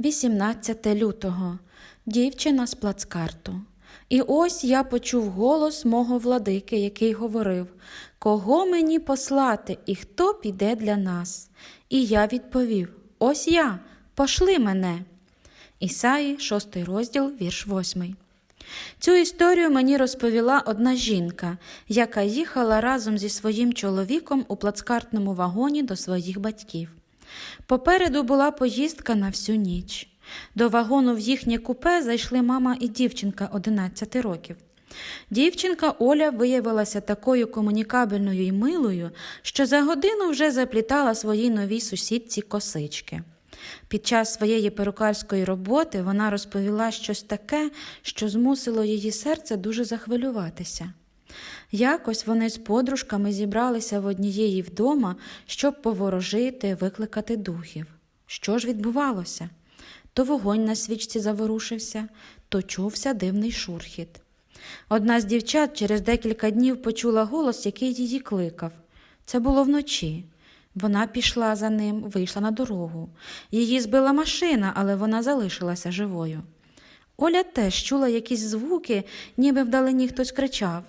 18 лютого. Дівчина з плацкарту. І ось я почув голос мого владики, який говорив Кого мені послати і хто піде для нас? І я відповів Ось я, пошли мене. Ісаї, 6 розділ, вірш 8. Цю історію мені розповіла одна жінка, яка їхала разом зі своїм чоловіком у плацкартному вагоні до своїх батьків. Попереду була поїздка на всю ніч. До вагону в їхнє купе зайшли мама і дівчинка 11 років. Дівчинка Оля виявилася такою комунікабельною і милою, що за годину вже заплітала своїй новій сусідці косички. Під час своєї перукарської роботи вона розповіла щось таке, що змусило її серце дуже захвилюватися. Якось вони з подружками зібралися в однієї вдома, щоб поворожити, викликати духів. Що ж відбувалося? То вогонь на свічці заворушився, то чувся дивний шурхіт. Одна з дівчат через декілька днів почула голос, який її кликав. Це було вночі. Вона пішла за ним, вийшла на дорогу. Її збила машина, але вона залишилася живою. Оля теж чула якісь звуки, ніби вдалині хтось кричав,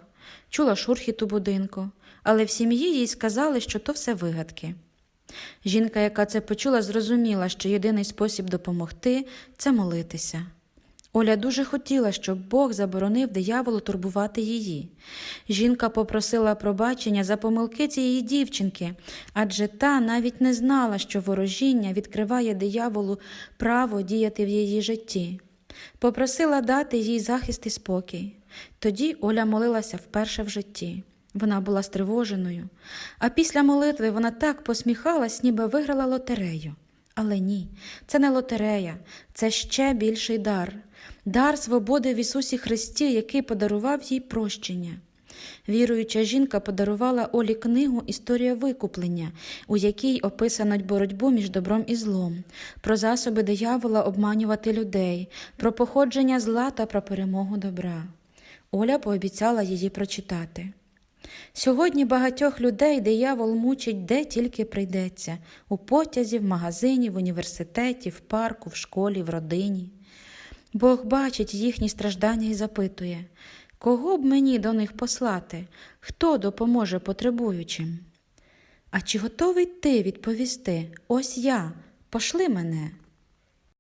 чула шурхіт у будинку, але в сім'ї їй сказали, що то все вигадки. Жінка, яка це почула, зрозуміла, що єдиний спосіб допомогти це молитися. Оля дуже хотіла, щоб Бог заборонив дияволу турбувати її. Жінка попросила пробачення за помилки цієї дівчинки, адже та навіть не знала, що ворожіння відкриває дияволу право діяти в її житті. Попросила дати їй захист і спокій. Тоді Оля молилася вперше в житті. Вона була стривоженою, а після молитви вона так посміхалась, ніби виграла лотерею. Але ні, це не лотерея, це ще більший дар дар свободи в Ісусі Христі, який подарував їй прощення. Віруюча жінка подарувала Олі книгу Історія викуплення, у якій описано боротьбу між добром і злом, про засоби диявола обманювати людей, про походження зла та про перемогу добра. Оля пообіцяла її прочитати. Сьогодні багатьох людей диявол мучить де тільки прийдеться у потязі, в магазині, в університеті, в парку, в школі, в родині. Бог бачить їхні страждання і запитує, кого б мені до них послати, хто допоможе потребуючим? А чи готовий ти відповісти Ось я, пошли мене?